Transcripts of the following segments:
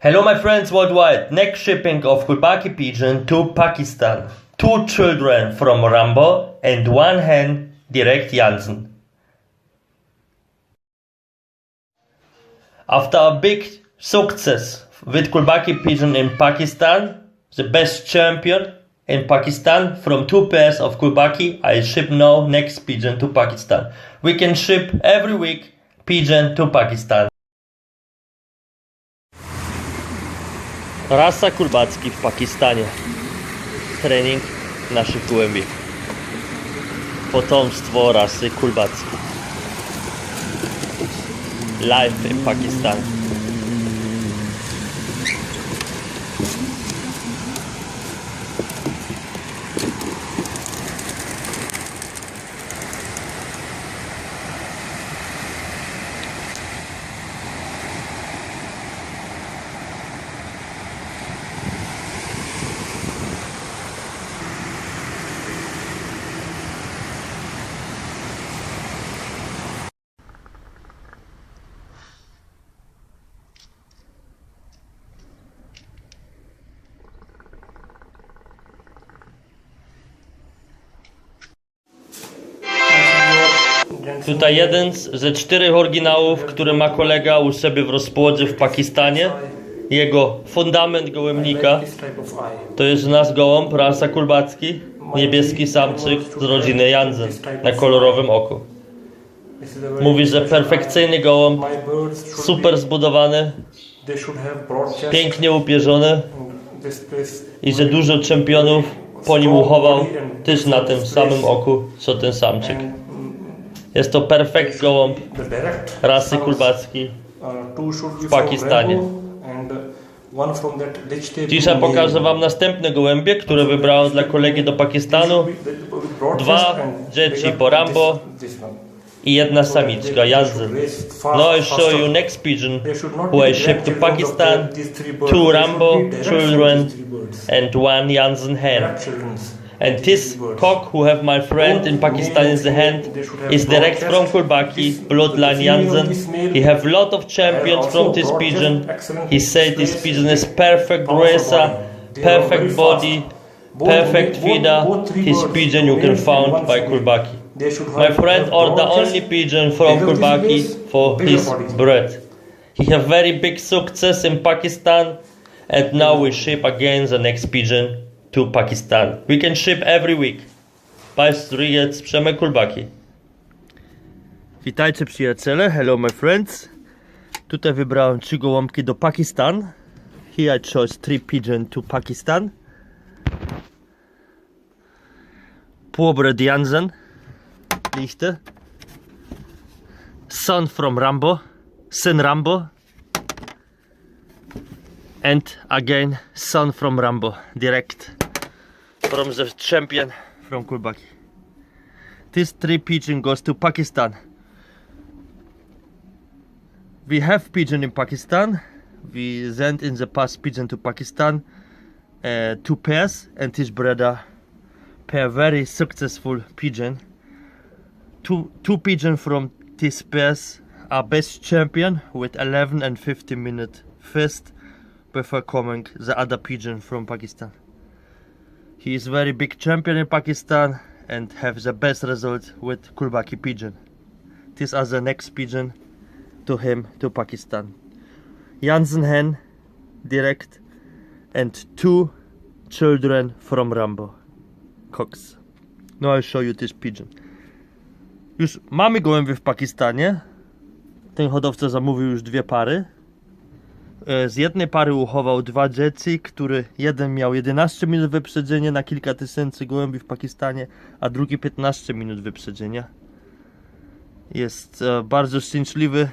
Hello, my friends worldwide. Next shipping of Kulbaki pigeon to Pakistan. Two children from Rambo and one hen direct Jansen. After a big success with Kulbaki pigeon in Pakistan, the best champion in Pakistan from two pairs of Kulbaki, I ship now next pigeon to Pakistan. We can ship every week pigeon to Pakistan. Rasa kulbacki w Pakistanie. Trening naszych gołębi. Potomstwo rasy kulbacki. Life in Pakistan. Tutaj jeden z, ze czterech oryginałów, który ma kolega u siebie w rozpłodzie w Pakistanie. Jego fundament gołębnika to jest nasz gołąb, rasa kulbacki, niebieski samczyk z rodziny Jansen na kolorowym oku. Mówi, że perfekcyjny gołąb, super zbudowany, pięknie upierzony i że dużo czempionów po nim uchował też na tym samym oku, co ten samczyk. Jest to perfekt gołąb rasy kulbacki. be Pakistanie. Dzisiaj pokażę wam następne gołębie, które wybrałem dla kolegi do Pakistanu Dwa dzieci po Rambo. i jedna samiczka, fast, Now I show you next pigeon who I shipped to Pakistan, two Rambo children and one Jansen hen. And this cock who have my friend in Pakistan in the hand is direct from Kulbaki, bloodline Jansen. He have lot of champions from this pigeon. He said this pigeon is perfect racer, perfect body, perfect feeder. His pigeon you can found by Kulbaki. My friend are the only pigeon from Kulbaki for his breed. He have very big success in Pakistan and now we ship again the next pigeon to Pakistan. We can ship every week. Państwo Ryjec, Przemek Kulbaki. Witajcie przyjaciele, hello my friends. Tutaj wybrałem trzy gołąbki do Pakistan. Here I chose three pigeon to Pakistan. Purebred Jansen. Lichte. Son from Rambo. Syn Rambo. And again, son from Rambo. Direct from the champion from Kulbaki. This three pigeon goes to Pakistan. We have pigeon in Pakistan. We sent in the past pigeon to Pakistan. Uh, two pairs and his brother pair very successful pigeon. Two two pigeon from this pairs are best champion with 11 and 15 minute first before coming the other pigeon from Pakistan. He is very big champion in Pakistan and have the best result with Kulbaki pigeon. These are the next pigeon to him to Pakistan. Jansen hen direct and two children from Rambo. Cox. No I'll show you this pigeon. Już mamy gołębie w Pakistanie. Ten hodowca zamówił już dwie pary. E, Z jednej pary uchował dwa dzieci, który jeden miał 11 minut wyprzedzenia na kilka tysięcy gołębi w Pakistanie, a drugi 15 minut wyprzedzenia. Jest e, bardzo szczęśliwy.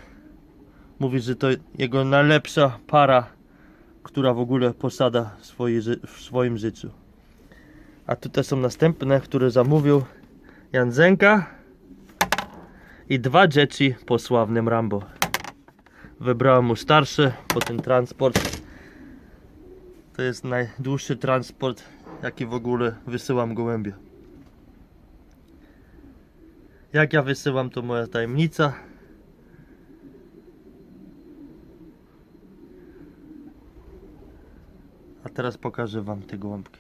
Mówi, że to jego najlepsza para, która w ogóle posada w, w swoim życiu. A tutaj są następne, które zamówił Janzenka i dwa dzieci po sławnym Rambo. Wybrałem mu starsze, po ten transport. To jest najdłuższy transport, jaki w ogóle wysyłam gołębie. Jak ja wysyłam, to moja tajemnica. teraz pokażę wam te gołąbki.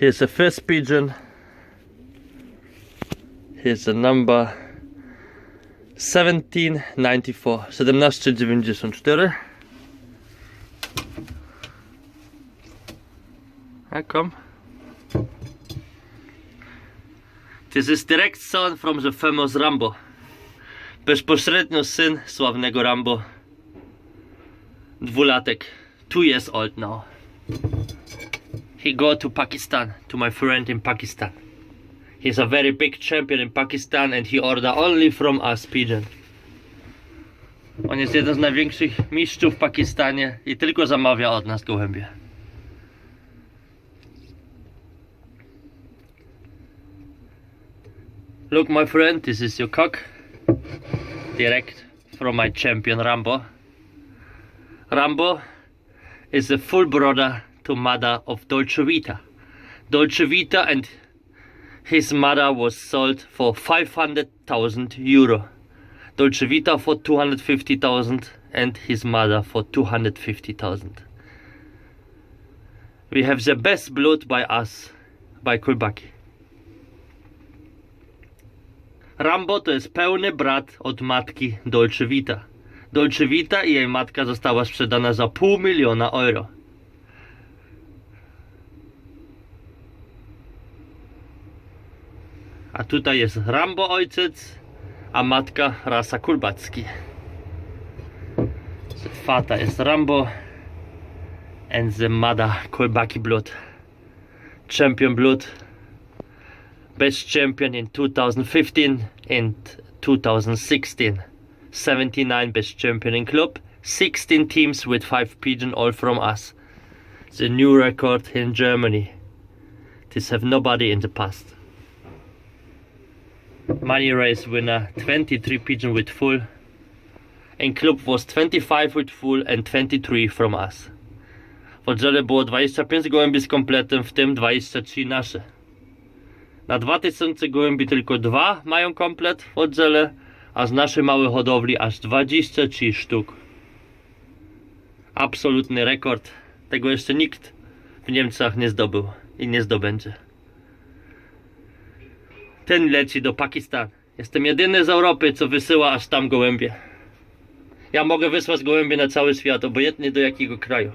Here's the first pigeon. Here's the number 1794. 1794. How come? This is direct son from the famous Rambo. Bezpośrednio syn sławnego Rambo. Dwulatek. Two years old now. He go to Pakistan, to my friend in Pakistan. He's a very big champion in Pakistan and he order only from us pigeon. On jest jeden z największych mistrzów w Pakistanie i tylko zamawia od nas gołębie. Look my friend, this is your cock. Direct from my champion Rambo. Rambo is the full brother to mother of Dolce Vita. Dolce Vita and his mother was sold for 500,000 euro. Dolce Vita for 250,000 and his mother for 250,000. We have the best blood by us, by Kulbaki. Rambo to jest pełny brat od matki Dolce Vita. Dolce Vita i jej matka została sprzedana za pół miliona euro. A tutaj jest Rambo ojciec, a matka rasa Kulbacki. The father is Rambo and the mother Kulbaki blood. Champion blood. Best champion in 2015 and 2016. 79 best champion in club. 16 teams with 5 pigeon all from us. The new record in Germany. This have nobody in the past. Money race winner 23 pigeon with full. In club was 25 with full and 23 from us. W było 25 gołębi z kompletem, w tym 23 nasze. Na 2000 gołębi tylko dwa mają komplet w a z naszej małej hodowli aż 23 sztuk. Absolutny rekord. Tego jeszcze nikt w Niemcach nie zdobył i nie zdobędzie. Ten leci do Pakistan. Jestem jedyny z Europy, co wysyła aż tam gołębie. Ja mogę wysłać gołębie na cały świat, obojętnie do jakiego kraju.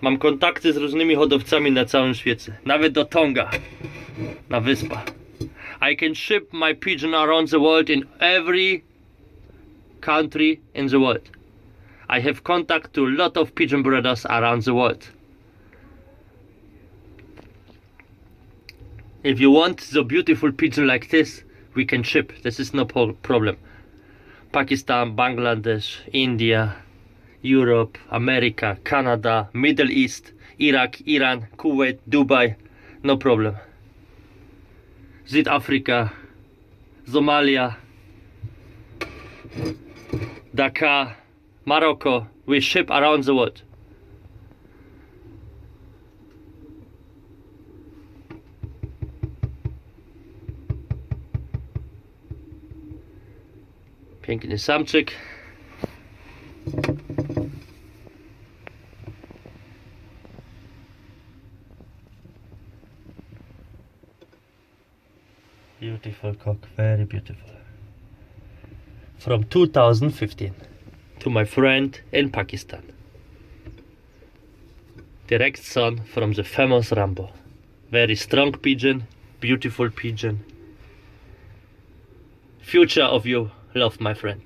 Mam kontakty z różnymi hodowcami na całym świecie, nawet do Tonga, na wyspach. I can ship my pigeon around the world in every country in the world. I have contact to a lot of pigeon breeders around the world. If you want the beautiful pigeon like this, we can ship. This is no problem. Pakistan, Bangladesh, India, Europe, America, Canada, Middle East, Iraq, Iran, Kuwait, Dubai, no problem. Südafrika, Somalia, Dakar, Morocco, we ship around the world. Piękny samczyk. Beautiful cock, very beautiful. From 2015 to my friend in Pakistan. Direct son from the famous Rambo. Very strong pigeon, beautiful pigeon. Future of you, love my friend.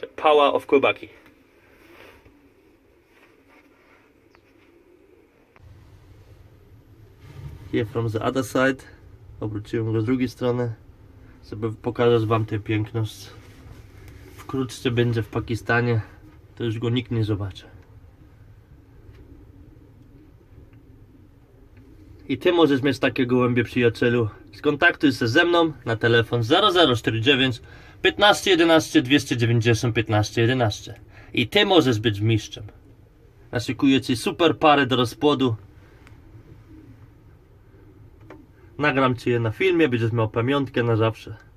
The power of Kubaki. Here from the other side. Obróciłem go z drugiej strony, żeby pokazać wam tę piękność. Wkrótce będzie w Pakistanie, to już go nikt nie zobaczy. I ty możesz mieć takie gołębie przyjacielu. Skontaktuj się ze mną na telefon 0049 15 11 290 15 11. I ty możesz być mistrzem. Naszykuję ci super parę do rozpłodu. Nagram ci je na filmie, będziesz miał pamiątkę na zawsze.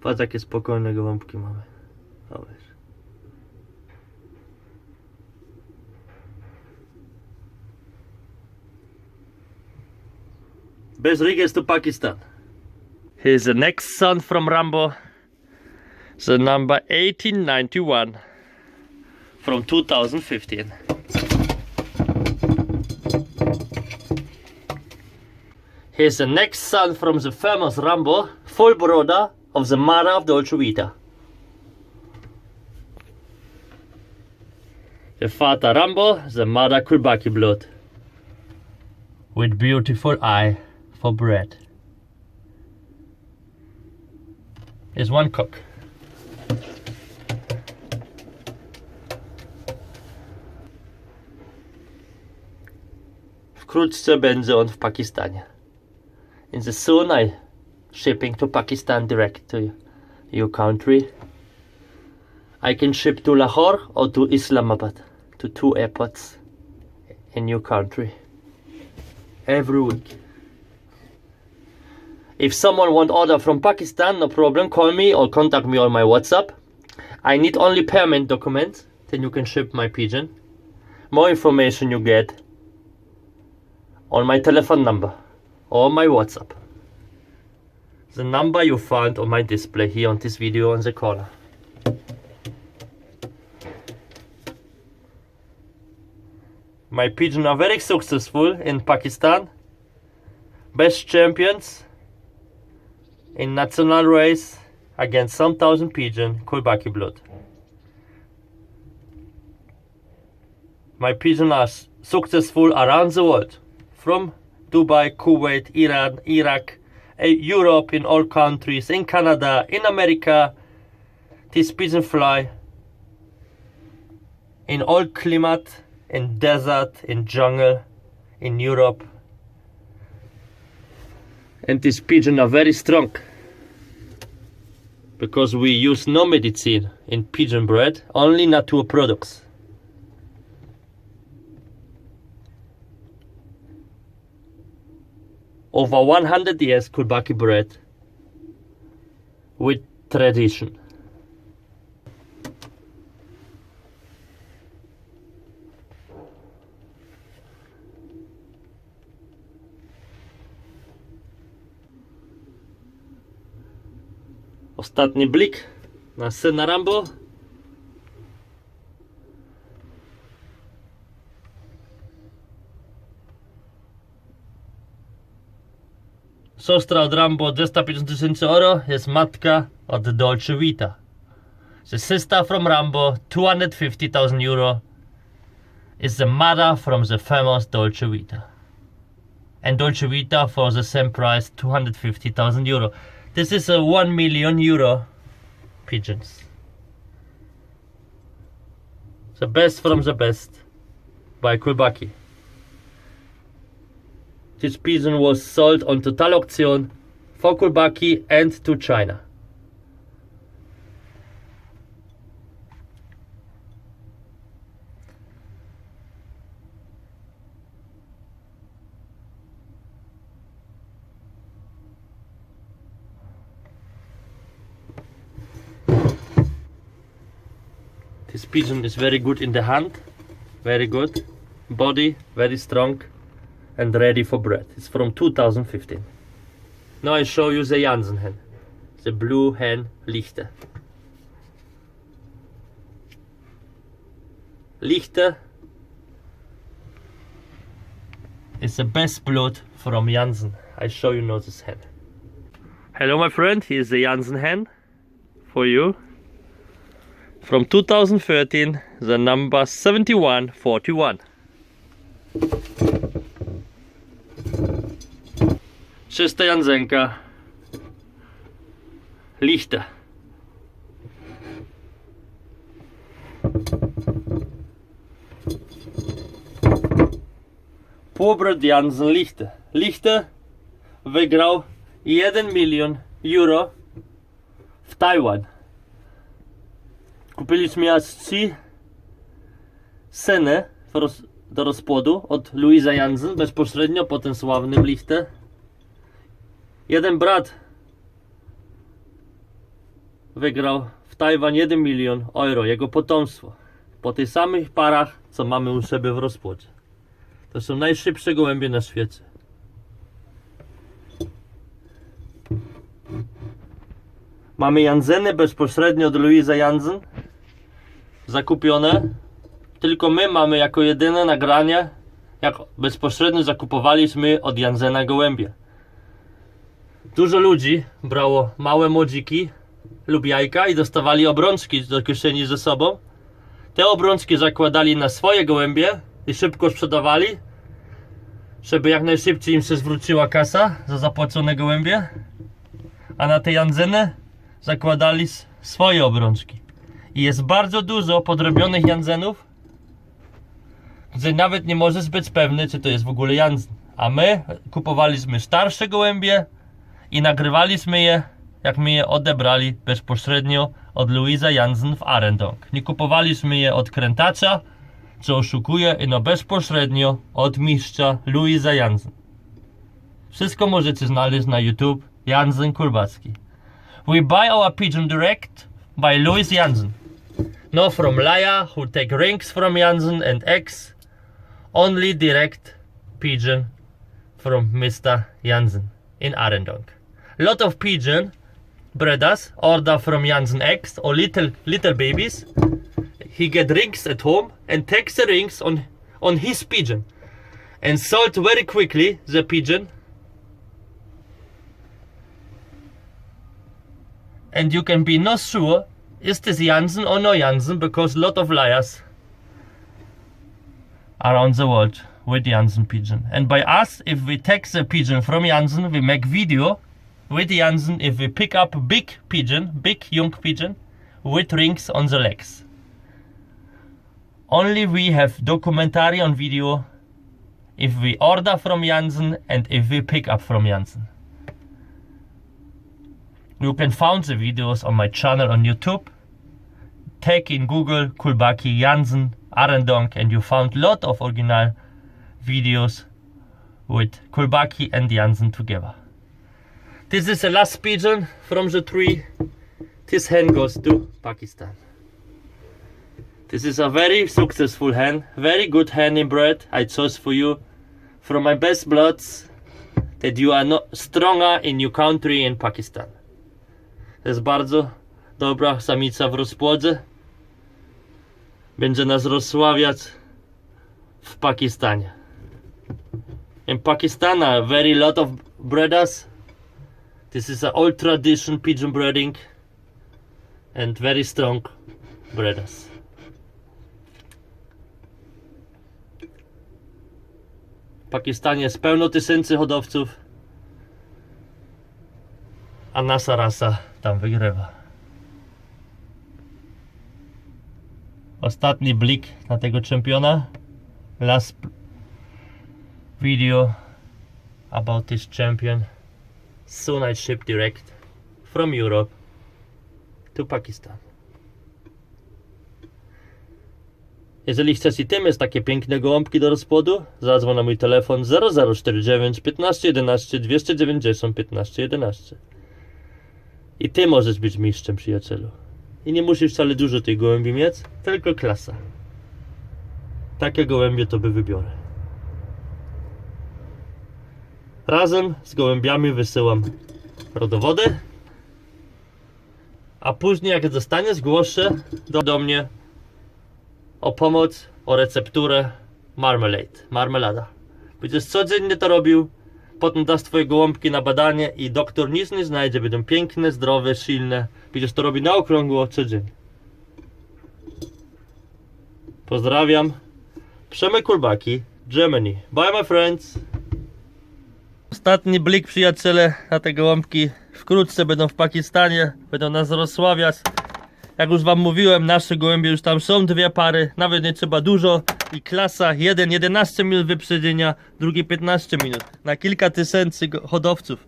Patrz jakie spokojne gołąbki mamy. Wiesz. Bez Riges to Pakistan. Here's the next son from Rambo. The number 1891 from 2015. Here's the next son from the famous Rambo, full brother of the mother of Dolce Vita. The father Rambo, the mother Kulbaki blood. With beautiful eye for bread. Is one cook. Wkrótce będzie on w Pakistanie. In the soon I shipping to Pakistan direct to your country. I can ship to Lahore or to Islamabad, to two airports in your country every week. If someone want order from Pakistan, no problem, call me or contact me on my WhatsApp. I need only payment documents, then you can ship my pigeon. More information you get on my telephone number or my WhatsApp. The number you find on my display here on this video on the corner. My pigeon are very successful in Pakistan. Best champions in national race against some thousand pigeon Kulbaki blood. My pigeon are successful around the world, from Dubai, Kuwait, Iran, Iraq, Eh, Europe, in all countries, in Canada, in America. This pigeon fly in all climate, in desert, in jungle, in Europe. And these pigeon are very strong because we use no medicine in pigeon bread, only natural products. Over 100 years Kulbaki bread with tradition. Ostatni blik na syna Rambo. Siostra od Rambo 250 tysięcy euro jest matka od Dolce Vita. The sister from Rambo 250,000 euro is the mother from the famous Dolce Vita. And Dolce Vita for the same price 250,000 euro. This is a 1 million euro pigeons. The best from the best by Kulbaki. This pigeon was sold on Total Auction for Kulbaki and to China. This pigeon is very good in the hand, very good. Body, very strong and ready for bread. It's from 2015. Now I show you the Janssen hen, the blue hen Lichte. Lichte is the best blood from Janssen. I show you now this hen. Hello my friend, here's the Janssen hen for you. From 2013, the number 7141. Czysta Janzenka. Lichte. Półbrod Jansen Lichte. Lichte wygrał 1 milion euro w Tajwan. Kupiliśmy aż 3 senę w roz, do rozpłodu od Louisa Jansen bezpośrednio po tym sławnym liście. Jeden brat wygrał w Tajwan 1 milion euro, jego potomstwo. Po tych samych parach, co mamy u siebie w rozpłodzie. To są najszybsze gołębie na świecie. Mamy Janzeny bezpośrednio od Louisa Jansen. Zakupione. Tylko my mamy jako jedyne nagranie, jak bezpośrednio zakupowaliśmy od Janzena gołębie. Dużo ludzi brało małe młodziki lub jajka i dostawali obrączki do kieszeni ze sobą. Te obrączki zakładali na swoje gołębie i szybko sprzedawali, żeby jak najszybciej im się zwróciła kasa za zapłacone gołębie. A na te Janzeny zakładali swoje obrączki. I jest bardzo dużo podrobionych Janzenów, gdzie nawet nie możesz być pewny, czy to jest w ogóle Janzen. A my kupowaliśmy starsze gołębie i nagrywaliśmy je, jak my je odebrali bezpośrednio od Louisa Jansen w Arendong. Nie kupowaliśmy je od krętacza, co oszukuje, no bezpośrednio od mistrza Louisa Jansen. Wszystko możecie znaleźć na YouTube Jansen Kurbacki. We buy our pigeon direct by Louis Jansen. No from Laya, who take rings from Jansen and eggs. Only direct pigeon from Mr. Jansen in Arendong. Lot of pigeon breeders order from Jansen eggs or little little babies. He get rings at home and takes the rings on on his pigeon and sold very quickly the pigeon and you can be not sure is this Jansen or no Jansen because lot of liars around the world with Jansen pigeon. And by us, if we take the pigeon from Jansen, we make video with Jansen if we pick up big pigeon, big young pigeon with rings on the legs. Only we have documentary on video if we order from Jansen and if we pick up from Jansen. You can find the videos on my channel on YouTube. Take in Google Kulbaki Jansen Arendong and you found lot of original videos with Kulbaki and Jansen together. This is the last pigeon from the tree. This hen goes to Pakistan. This is a very successful hen, very good hen inbred. I chose for you from my best bloods that you are not stronger in your country in Pakistan. To jest bardzo dobra samica w rozpłodzie. Będzie nas rozsławiać w Pakistanie. In Pakistan, a very lot of breeders. This is an old tradition pigeon breeding and very strong breeders. W Pakistanie jest pełno tysięcy hodowców, a nasza rasa tam wygrywa. Ostatni blik na tego czempiona. Last video about this champion. Soon I ship direct from Europe to Pakistan. Jeżeli chcesz i ty mieć takie piękne gołąbki do rozpłodu, zadzwoń na mój telefon 0049 15 11 290 15 11. I ty możesz być mistrzem, przyjacielu. I nie musisz wcale dużo tej gołębi mieć, tylko klasa. Takie gołębie to by wybiorę. Razem z gołębiami wysyłam rodowody, a później jak zostanie zgłoszę do, do mnie o pomoc, o recepturę marmalade, marmelada. Będziesz codziennie to robił, potem dasz twoje gołąbki na badanie i doktor nic nie znajdzie, będą piękne, zdrowe, silne. Będziesz to robić na okrągło codziennie. Pozdrawiam. Przemek Kulbaki, Germany. Bye my friends. Ostatni blik przyjaciele na te gołąbki wkrótce będą w Pakistanie, będą nas rozsławiać. Jak już wam mówiłem, nasze gołębie już tam są dwie pary, nawet nie trzeba dużo. I klasa, jeden 11 minut wyprzedzenia, drugi 15 minut. Na kilka tysięcy hodowców.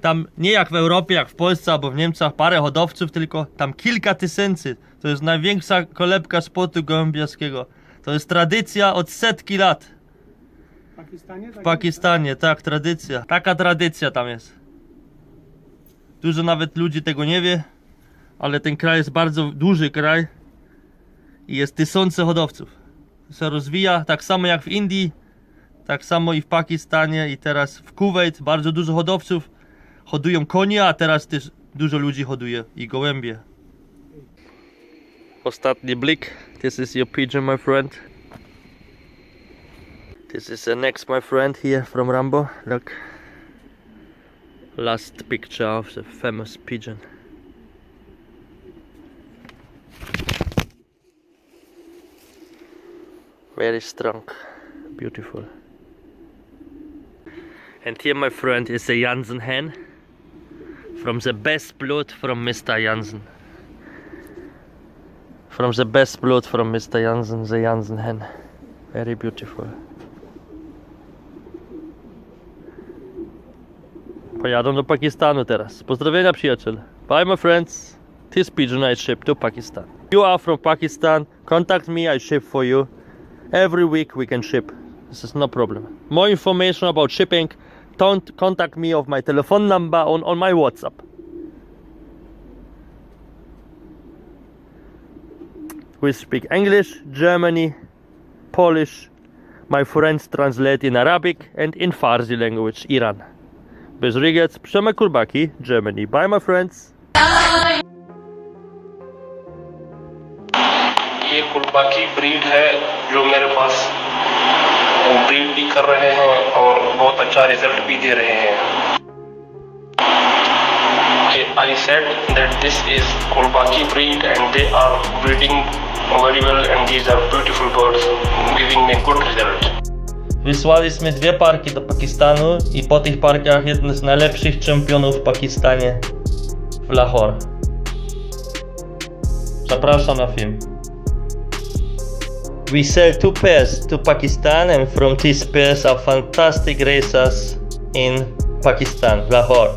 Tam nie jak w Europie, jak w Polsce albo w Niemczech, parę hodowców, tylko tam kilka tysięcy. To jest największa kolebka sportu gołębiowskiego. To jest tradycja od setki lat. W Pakistanie? W Pakistanie, tak, tradycja. Taka tradycja tam jest. Dużo nawet ludzi tego nie wie, ale ten kraj jest bardzo duży kraj i jest tysiące hodowców. się rozwija tak samo jak w Indii, tak samo i w Pakistanie i teraz w Kuwait bardzo dużo hodowców hodują konie, a teraz też dużo ludzi hoduje i gołębie. Ostatni blik. This is your pigeon, my friend. This is the next, my friend, here from Rambo. Look. Last picture of the famous pigeon. Very strong, beautiful. And here, my friend, is a Jansen hen from the best blood from Mr. Jansen. From the best blood from Mr. Jansen, the Jansen hen. Very beautiful. Pojadą do Pakistanu teraz. Pozdrowienia przyjaciel. Bye my friends. This pigeon I ship to Pakistan. You are from Pakistan. Contact me, I ship for you. Every week we can ship. This is no problem. More information about shipping, don't contact me of my telephone number on, on my WhatsApp. We speak English, Germany, Polish. My friends translate in Arabic and in Farsi language, Iran. Rodriguez, Przemek Kurbaki, Germany. Bye, my friends. ये कुर्बाकी ब्रीड है जो मेरे पास ब्रीड भी कर रहे हैं और बहुत अच्छा रिज़ल्ट भी दे रहे हैं I said that this is कुर्बाकी breed and they are breeding very well and these are beautiful birds giving me good result Wysłaliśmy dwie parki do Pakistanu i po tych parkach jeden z najlepszych czempionów w Pakistanie w Lahore. Zapraszam na film. We sell two pairs to Pakistan and from these pairs are fantastic racers in Pakistan, Lahore.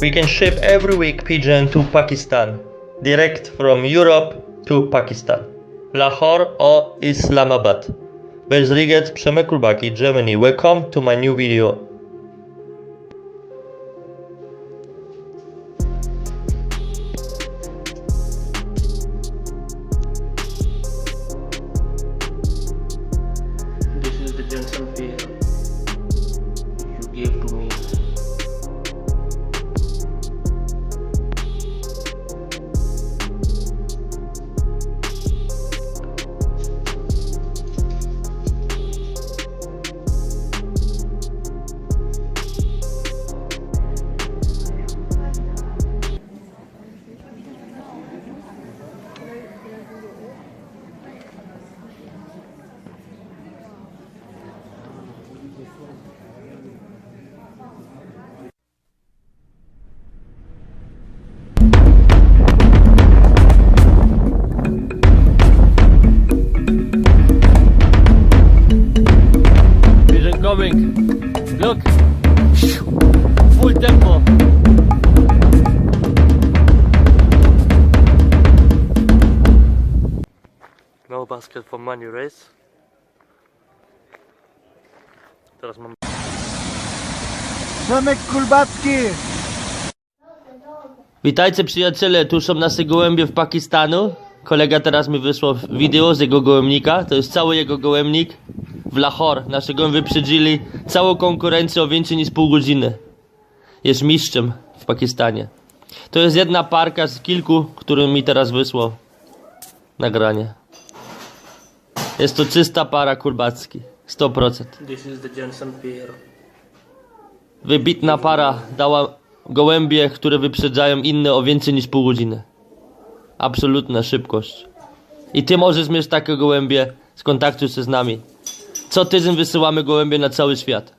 We can ship every week pigeon to Pakistan, direct from Europe to Pakistan. Lahore or Islamabad. Bezriget Przemek Kurbaki, Germany. Welcome to my new video. Przemek Kulbacki! Witajcie przyjaciele, tu są nasze gołębie w Pakistanu. Kolega teraz mi wysłał wideo z jego gołębnika. To jest cały jego gołębnik w Lahore. Nasze gołębie wyprzedzili całą konkurencję o więcej niż pół godziny. Jest mistrzem w Pakistanie. To jest jedna parka z kilku, którą mi teraz wysłał. Nagranie. Jest to czysta para kurbacki. 100%. This is the Jensen pair. Wybitna para dała gołębie, które wyprzedzają inne o więcej niż pół godziny. Absolutna szybkość. I ty możesz mieć takie gołębie, skontaktuj się z nami. Co tydzień wysyłamy gołębie na cały świat.